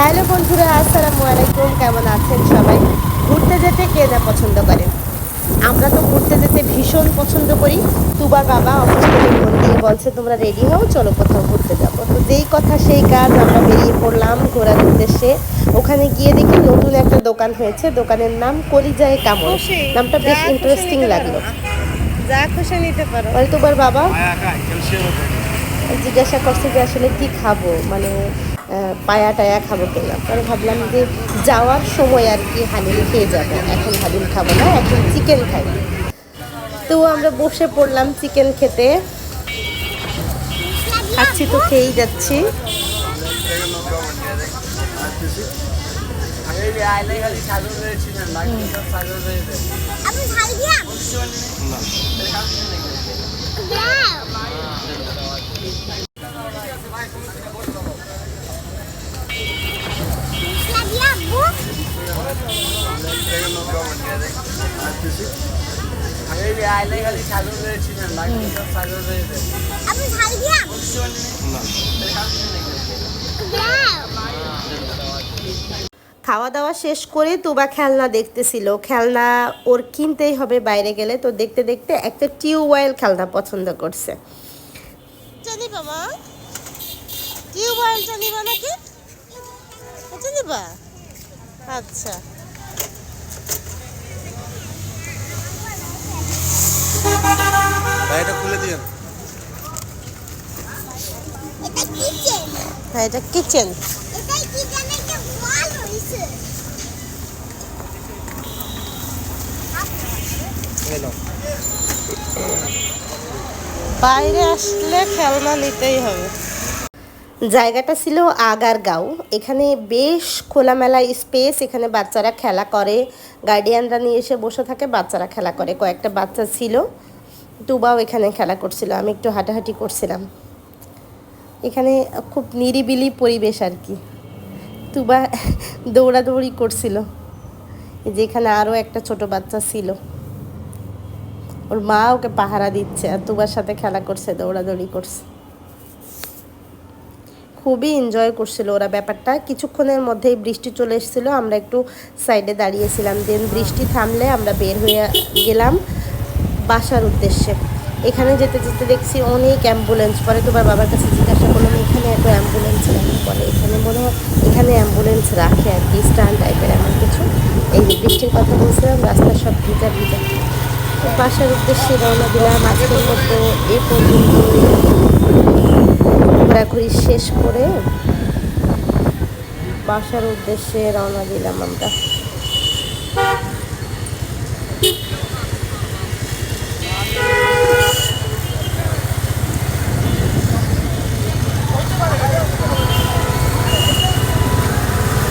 Hello বন্ধুরা আসসালামু আলাইকুম। কেমন আছেন সবাই? ঘুরতে যেতে কে না পছন্দ করেন আমরা তো ঘুরতে যেতে ভীষণ পছন্দ করি। তুবার বাবা অফিস থেকে ফোন দিয়ে বলছে তোমরা রেডি হও? চলো কোথাও ঘুরতে যাব। তো যেই কথা সেই কাজ আমরা বেরিয়ে পড়লাম ঘোরার উদ্দেশ্যে। ওখানে গিয়ে দেখি নতুন একটা দোকান হয়েছে। দোকানের নাম কলিজায় কামড় নামটা বেশ ইন্টারেস্টিং লাগল। পারো। যা খুশি নিতে পারো। বলে বাবা? ক্যালসিয়াম জিজ্ঞাসা করছে যে আসলে কি খাব? মানে পায়া টায়া খাব কিনা পরে ভাবলাম যে যাওয়ার সময় আর কি হালিম খেয়ে যাব। এখন হালিম খাব না এখন চিকেন খাই। তো আমরা বসে পড়লাম চিকেন খেতে। খাচ্ছি তো খেয়েই যাচ্ছি। আপনি খাওয়া দাওয়া শেষ করে তুবা খেলনা দেখতেছিল। খেলনা ওর কিনতেই হবে বাইরে গেলে। তো দেখতে দেখতে একটা টিউবওয়েল খেলনা পছন্দ করছে। বাবা টিউবওয়েলটা নিবা নাকি? এটা নিবা? আচ্ছা। এটা খুলে দিন এটা কিচেন হ্যাঁ এটা কিচেন বাইরে আসলে খেলনা নিতেই হবে। জায়গাটা ছিল আগার গাঁও এখানে বেশ খোলামেলা স্পেস এখানে বাচ্চারা খেলা করে। গার্ডিয়ানরা নিয়ে এসে বসে থাকে বাচ্চারা খেলা করে। কয়েকটা বাচ্চা ছিল। তুবাও এখানে খেলা করছিল, আমি একটু হাঁটাহাঁটি করছিলাম। এখানে খুব নিরিবিলি পরিবেশ আর কি। তুবা দৌড়াদৌড়ি করছিল। যে এখানে আরও একটা ছোট বাচ্চা ছিল। ওর মা ওকে পাহারা দিচ্ছে আর তুবার সাথে খেলা করছে, দৌড়াদৌড়ি করছে। খুবই এনজয় করছিল ওরা ব্যাপারটা। কিছুক্ষণের মধ্যেই বৃষ্টি চলে এসেছিল, আমরা একটু সাইডে দাঁড়িয়েছিলাম। দেন বৃষ্টি থামলে আমরা বের হয়ে গেলাম। বাসার উদ্দেশ্যে। এখানে যেতে যেতে দেখছি অনেক অ্যাম্বুলেন্স পরে। তোমার বাবার কাছে জিজ্ঞাসা করলাম, এখানে এত অ্যাম্বুলেন্স রাখে পরে এখানে মনে হয়, এখানে অ্যাম্বুলেন্স রাখে আর কি স্ট্যান্ড টাইপের এমন কিছু। এই বৃষ্টির কথা বলছিলাম, রাস্তা সব ভিজা ভিজা। বাসার উদ্দেশ্যে রওনা দিলাম। আজকের মতো এ পর্যন্ত। ঘোরাঘুরি শেষ করে বাসার উদ্দেশ্যে রওনা দিলাম আমরা।